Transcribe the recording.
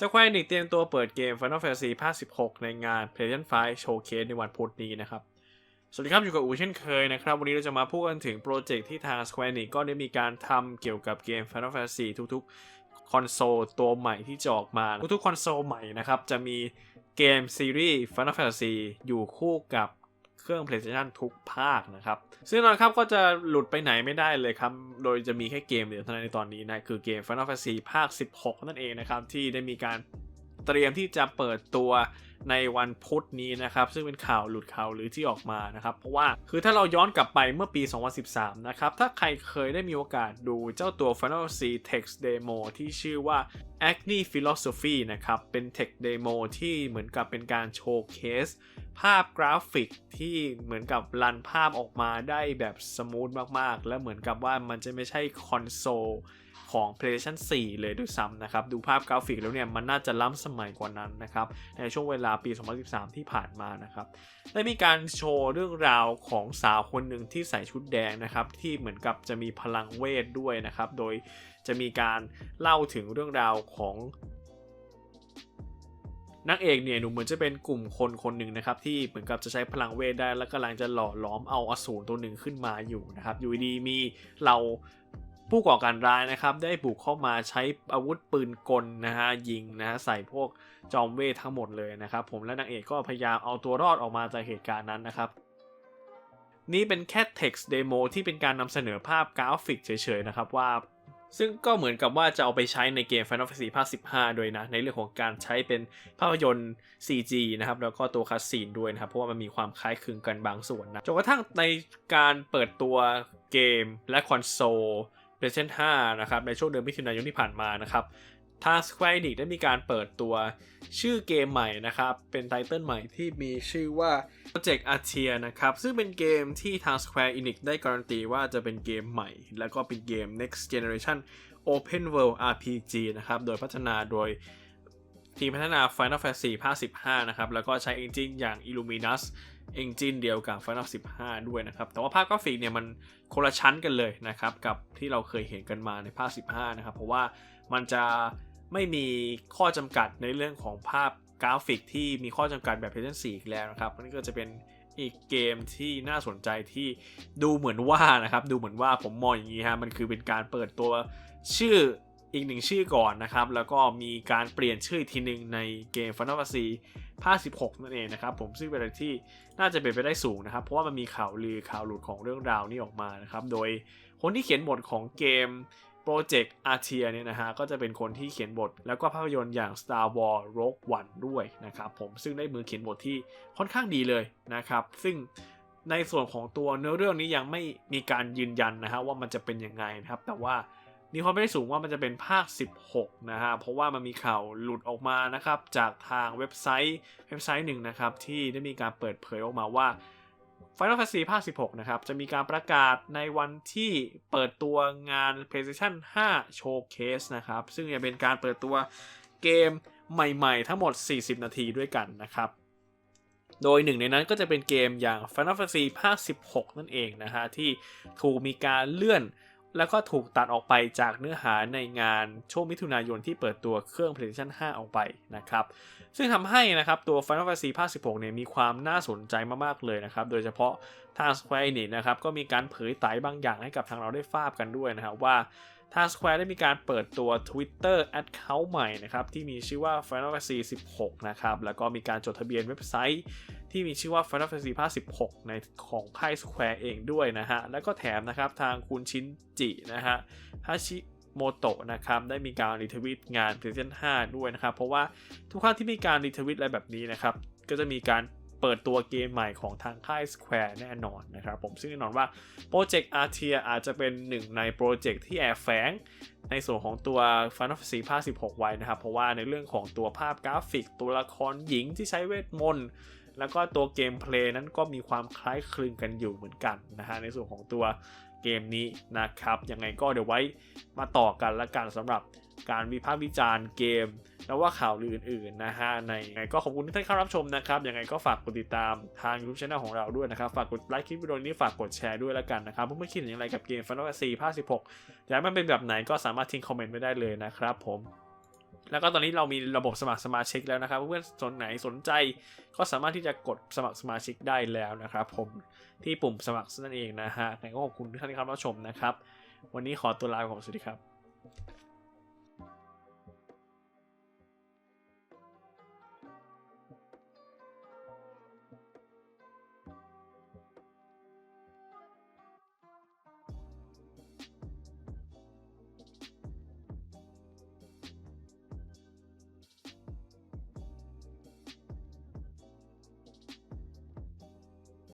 Square Enix เตรียมตัวเปิดเกม Final Fantasy ภาค 16 ในงาน PlayStation 5 Showcase ในวันพุธนี้นะครับ สวัสดีครับ อยู่กับอูเช่นเคยนะครับ วันนี้เราจะมาพูดกันถึงโปรเจกต์ที่ทาง Square Enix ก็ได้มีการทำเกี่ยวกับเกม Final Fantasy ทุกๆ คอนโซลตัวใหม่ที่จะออกมา ทุกๆ คอนโซลใหม่นะครับ จะมีเกมซีรีส์ Final Fantasy อยู่คู่กับ เครื่อง PlayStation ทุกภาคนะครับ ซึ่งนอนครับก็จะหลุดไปไหนไม่ได้เลยครับ โดยจะมีแค่เกมเดียวเท่านั้นในตอนนี้นะคือเกม Final Fantasy ภาค 16 นั่นเองนะครับ ที่ได้มีการเตรียมที่จะเปิดตัวในวันพุธนี้นะครับ ซึ่งเป็นข่าวหลุดข่าวหรือที่ออกมานะครับ เพราะว่าคือถ้าเราย้อนกลับไปเมื่อปี 2013 นะครับ ถ้าใครเคยได้มีโอกาสดูเจ้าตัว Final Fantasy Text Demo ที่ชื่อว่า Acne Philosophy นะครับ เป็น Text Demo ที่เหมือนกับเป็นการโชว์เคส ภาพกราฟิกที่เหมือนกับรันภาพออกมาได้แบบสมูทมากๆ และเหมือนกับว่ามันจะไม่ใช่คอนโซลของ PlayStation 4 เลยด้วยซ้ำนะครับ ดูภาพกราฟิกแล้วเนี่ย มันน่าจะล้ำสมัยกว่านั้นนะครับ ในช่วงเวลาปี 2013 ที่ผ่านมานะครับ ได้มีการโชว์เรื่องราวของสาวคนหนึ่งที่ใส่ชุดแดงนะครับ ที่เหมือนกับจะมีพลังเวทด้วยนะครับ โดยจะมีการเล่าถึงเรื่องราวของ นางเอกเนี่ยหนูเหมือนจะเป็นกลุ่มคนคนหนึ่งนะครับที่เหมือนกับจะใช้พลังเวทได้ แล้วกำลังจะหล่อหลอมเอาอสูรตัวหนึ่งขึ้นมาอยู่นะครับอยู่ดีมีเราผู้ก่อการร้ายนะครับได้บุกเข้ามาใช้อาวุธปืนกลนะฮะยิงนะฮะใส่พวกจอมเวททั้งหมดเลยนะครับผมและนางเอกก็พยายามเอาตัวรอดออกมาจากเหตุการณ์นั้นนะครับนี่เป็นแค่ text demo ที่เป็นการนำเสนอภาพกราฟิกเฉยๆนะครับว่า ซึ่งก็เหมือนกับว่าจะเอาไปใช้ในเกม Final Fantasy ภาค 15 ด้วยนะ ในเรื่องของการใช้เป็นภาพยนตร์ CG นะครับ แล้วก็ตัวคัสซีนด้วยนะครับ เพราะว่ามันมีความคล้ายคลึงกันบางส่วนนะ จนกระทั่งในการเปิดตัวเกมและคอนโซล PlayStation 5 นะครับ ในช่วงเดือนมิถุนายนที่ผ่านมานะครับ ทาง Square Enix ได้มีการเปิดตัวชื่อเกมใหม่นะครับ เป็นไตเติลใหม่ที่มีชื่อว่า Project Artia นะครับ ซึ่งเป็นเกมที่ทาง Square Enix ได้การันตีว่าจะเป็นเกมใหม่ แล้วก็เป็นเกม Next Generation Open World RPG นะครับ โดยพัฒนาโดยทีมพัฒนา Final Fantasy ภาค15 นะครับ แล้วก็ใช้ Engine อย่าง Illuminus Engine เดียวกับ Final 15 ด้วยนะครับ แต่ว่าภาพกราฟิกเนี่ยมันคนละชั้นกันเลยนะครับ กับที่เราเคยเห็นกันมาในภาค 15 นะครับ เพราะว่ามันจะ ไม่มีข้อจำกัดในเรื่องของภาพกราฟิกที่มีข้อจำกัดแบบ PlayStation 4 อีกแล้วนะครับนี่ก็จะเป็นอีกเกมที่น่าสนใจที่ดูเหมือนว่านะครับ ดูเหมือนว่าผมมองอย่างนี้ฮะมันคือเป็นการเปิดตัวชื่ออีกหนึ่งชื่อก่อนนะครับ แล้วก็มีการเปลี่ยนชื่ออีกทีหนึ่งในเกม Final Fantasy ภาค 16 นั่นเองนะครับ ผมซึ่งเป็นอะไรที่น่าจะเป็นไปได้สูงนะครับ เพราะว่ามันมีข่าวลือข่าวหลุดของเรื่องราวนี้ออกมานะครับ โดยคนที่เขียนบทของเกม Project Artia เนี่ยนะฮะก็จะเป็นคนที่เขียนบท แล้วก็ภาพยนตร์อย่าง Star Wars Rogue One ด้วยนะครับผมซึ่งได้มือเขียนบทที่ค่อนข้างดีเลยนะครับ ซึ่งในส่วนของตัวเนื้อเรื่องนี้ยังไม่มีการยืนยันนะฮะว่ามันจะเป็นยังไงนะครับ แต่ว่ามีความไม่ได้สูงว่ามันจะเป็นภาค 16 นะฮะ เพราะว่ามันมีข่าวหลุดออกมานะครับ จากทางเว็บไซต์เว็บไซต์หนึ่งนะครับ ที่ได้มีการเปิดเผยออกมาว่า Final Fantasy ภาค 16 นะครับ จะมีการประกาศในวันที่เปิดตัวงาน PlayStation 5 Showcase นะครับ ซึ่งจะเป็นการเปิดตัวเกมใหม่ๆ ทั้งหมด 40 นาทีด้วยกันนะครับ โดยหนึ่งในนั้นก็จะเป็นเกมอย่าง Final Fantasy ภาค 16 นั่นเองนะฮะ ที่ถูกมีการเลื่อน แล้วก็ถูกตัดออกไปจากเนื้อหาในงานช่วงมิถุนายนที่เปิดตัวเครื่อง PlayStation 5 ออกไปนะครับ ซึ่งทำให้นะครับตัว Final Fantasy ภาค 16 เนี่ยมีความน่าสนใจมากๆเลยนะครับ โดยเฉพาะทาง Square Enix นะครับก็มีการเผยไตบางอย่างให้กับทางเราได้ทราบกันด้วยนะครับว่า ทาง Square ได้มีการเปิดตัว Twitter Account ใหม่นะครับที่มีชื่อว่า Final Fantasy 16 นะครับแล้วก็มีการจดทะเบียนเว็บไซต์ที่มีชื่อว่า Final Fantasy ภาค 16 ในของค่าย Square เองด้วยนะฮะแล้วก็แถมนะครับทางคุณชินจินะฮะฮาชิโมโตะนะครับได้มีการรีทวิตงาน PlayStation 5 ด้วยนะครับเพราะว่าทุกครั้งที่มีการรีทวิตอะไรแบบนี้นะครับก็จะมีการ เปิดตัวเกมใหม่ของทางค่าย Square แน่นอนนะครับผมซึ่งแน่นอนว่า Project Artia อาจจะเป็นหนึ่งในโปรเจกต์ที่แอบแฝงในส่วนของตัว Final Fantasy ภาค 16 ไว้นะครับ เพราะว่าในเรื่องของตัวภาพกราฟิก ตัวละครหญิงที่ใช้เวทมนต์แล้วก็ตัวเกมเพลย์นั้นก็มีความคล้ายคลึงกันอยู่เหมือนกันนะฮะในส่วนของตัวเกมนี้นะครับยังไงก็เดี๋ยวไว้มาต่อกันละกันสำหรับการวิพากษ์วิจารณ์เกม แล้วว่าข่าวลืออื่นๆนะฮะในงไงก็ขอบคุณที่ท่านเข้ารับชมนะครับยังไงก็ฝากกดติดตามทาง YouTube Channel ของเราด้วยนะครับ ฝากกดไลค์คลิปวิดีโอนี้ฝากกดแชร์ด้วยละกันนะครับเพื่อคิดอย่างไรกับเกม Final Fantasy ภาค 16 อยากให้มันเป็นแบบไหนก็สามารถทิ้งคอมเมนต์ไว้ได้เลยนะครับผมแล้วก็ตอนนี้เรามีระบบสมัครสมาชิกแล้วนะครับเพื่อนๆสนไหนสนใจก็สามารถที่จะกดสมัครสมาชิกได้แล้วนะครับผมที่ปุ่มสมัครนั่นเองนะฮะไหนก็ขอบคุณทุกท่านที่เข้ารับชมนะครับ วันนี้ขอตัวลาไปก่อนสวัสดีครับ